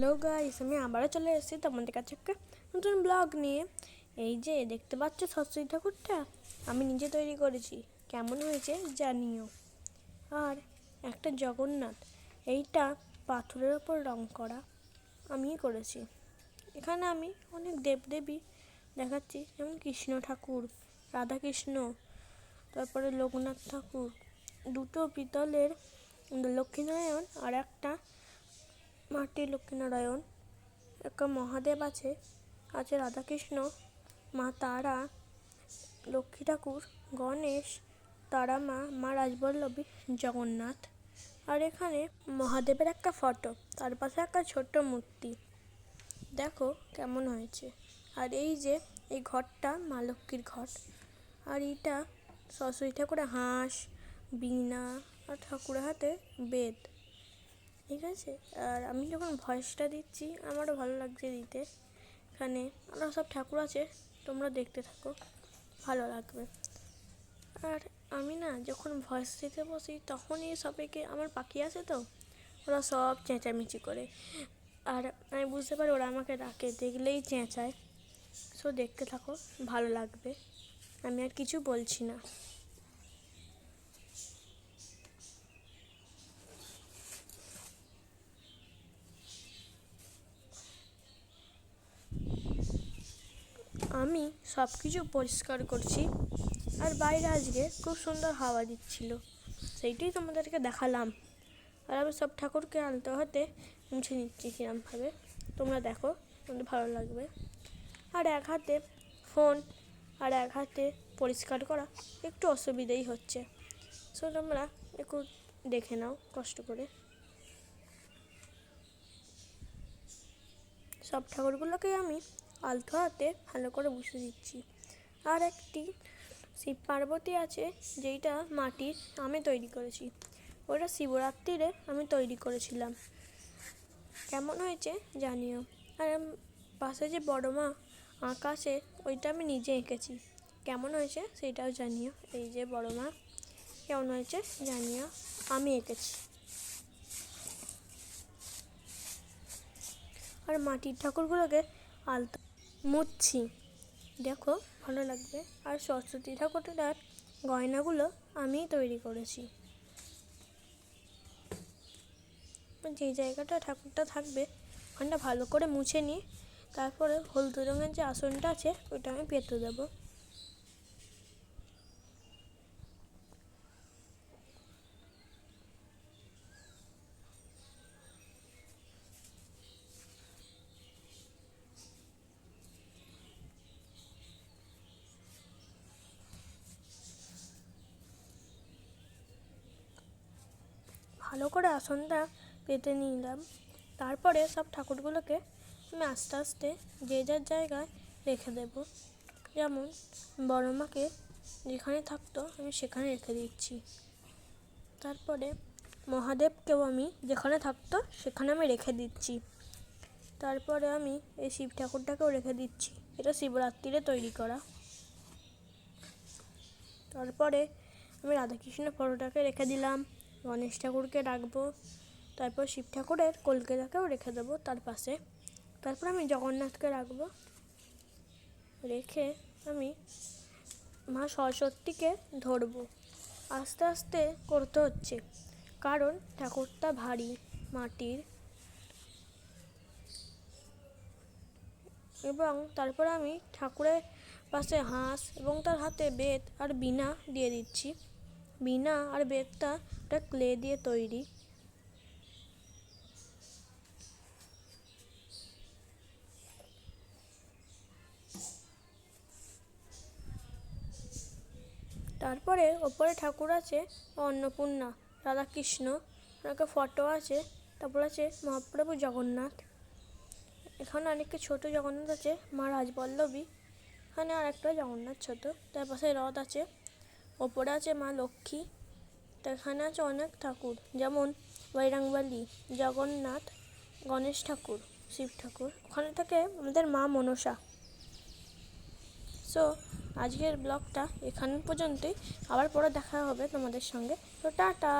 Hello guys, আমি আবারও চলে এসেছি তোমাদের কাছে একটা নতুন ব্লগ নিয়ে। এই যে, দেখতে পাচ্ছ সরস্বতী ঠাকুরটা? আমি নিজে তৈরি করেছি। কেমন হয়েছে জানিও। আর একটা জগন্নাথ, এইটা পাথরের ওপর রং করা আমিই করেছি। এখানে আমি অনেক দেবদেবী দেখাচ্ছি, যেমন কৃষ্ণ ঠাকুর, রাধাকৃষ্ণ, তারপরে লোকনাথ ঠাকুর। দুটো পিতলের, লক্ষ্মীনারায়ণ আর একটা মাটির লক্ষ্মীনারায়ণ, একটা মহাদেব আছে আছে রাধাকৃষ্ণ, মা তারা, লক্ষ্মী ঠাকুর, গণেশ, তারা মা মা রাজবল্লভী, জগন্নাথ। আর এখানে মহাদেবের একটা ফটো, তার পাশে একটা ছোট্ট মূর্তি। দেখো কেমন হয়েছে। আর এই যে, এই ঘরটা মা লক্ষ্মীর ঘর। আর এটা সরস্বতী ঠাকুরের হাঁস, বীণা আর ঠাকুরের হাতে বেদ। ঠিক আছে? আর আমি যখন ভয়েসটা দিচ্ছি, আমারও ভালো লাগছে দিতে। এখানে আরও সব ঠাকুর আছে, তোমরা দেখতে থাকো। ভালো লাগবে। আর আমি না যখন ভয়েস দিতে বসি, তখনই সবাইকে, আমার পাখি আছে তো, ওরা সব চেঁচামেচি করে। আর আমি বুঝতে পারি ওরা আমাকে ডাকে, দেখলেই চেঁচায়। সো দেখতে থাকো, ভালো লাগবে। আমি আর কিছু বলছি না। আমি সব কিছু পরিষ্কার করছি আর বাইরে আজকে খুব সুন্দর হাওয়া দিচ্ছিল। সেইটাই তোমাদেরকে দেখালাম। আর আমি সব ঠাকুরকে আনতে হতে মুছে নিচ্ছি কিরমভাবে তোমরা দেখো, তোমাদের ভালো লাগবে। আর এক হাতে ফোন, আর এক হাতে পরিষ্কার করা একটু অসুবিধেই হচ্ছে। সো তোমরা একটু দেখে নাও, কষ্ট করে। সব ঠাকুরগুলোকে আমি আলতো হাতে ভালো করে বসে দিচ্ছি। আর একটি শিব পার্বতী আছে, যেইটা মাটির আমি তৈরি করেছি। ওটা শিবরাত্রিরে আমি তৈরি করেছিলাম। কেমন হয়েছে জানিও। আর পাশে যে বড় মা আকাশে, ওইটা আমি নিজে এঁকেছি। কেমন হয়েছে সেটাও জানিও। এই যে বড় মা, কেমন হয়েছে জানিও। আমি এঁকেছি। আর মাটির ঠাকুরগুলোকে আলতো মুছছি দেখো, ভালো লাগবে। আর সরস্বতী ঠাকুরটার গয়নাগুলো আমিই তৈরি করেছি। যে জায়গাটা ঠাকুরটা থাকবে, ওখানটা ভালো করে মুছে নিই তারপরে হলুদ রঙের যে আসনটা আছে ওটা আমি পেতে দেবো। ভালো করে আসনটা পেতে নিলাম। তারপরে সব ঠাকুরগুলোকে আমি আস্তে আস্তে যে যার জায়গায় রেখে দেব। যেমন বড় মাকে যেখানে থাকতো আমি সেখানে রেখে দিচ্ছি। তারপরে মহাদেবকেও আমি যেখানে থাকতো সেখানে আমি রেখে দিচ্ছি। তারপরে আমি এই শিব ঠাকুরটাকেও রেখে দিচ্ছি। এটা শিবরাত্রিরে তৈরি করা। তারপরে আমি রাধাকৃষ্ণের ফটোটাকে রেখে দিলাম। গণেশ ঠাকুরকে রাখব তারপর শিব ঠাকুরের কলকাতাকেও রেখে দেবো তার পাশে। তারপর আমি জগন্নাথকে রাখব। রেখে আমি মা সরস্বতীকে ধরবো। আস্তে আস্তে করতে হচ্ছে, কারণ ঠাকুরটা ভারী, মাটির। এবং তারপরে আমি ঠাকুরের পাশে হাঁস এবং তার হাতে বেত আর বিনা দিয়ে দিচ্ছি। বিনা আর বেতটা ওটা ক্লে দিয়ে তৈরি। তারপরে ওপরে ঠাকুর আছে অন্নপূর্ণা, রাধাকৃষ্ণ, ওনাকে ফটো আছে, তারপর আছে মহাপ্রভু জগন্নাথ। এখানে অনেকটা ছোট জগন্নাথ আছে, মা রাজবল্লভী। এখানে আর একটা জগন্নাথ ছোট, তার পাশে রথ আছে। ওপরে আছে মা লক্ষ্মী এখানে আছে অনেক ঠাকুর, যেমন বৈরাঙ্গবালি জগন্নাথ, গণেশ ঠাকুর, শিব ঠাকুর। ওখানে থাকে আমাদের মা মনসা। সো আজকের ব্লগটা এখান পর্যন্তই। আবার পরে দেখা হবে তোমাদের সঙ্গে। তো টাটা!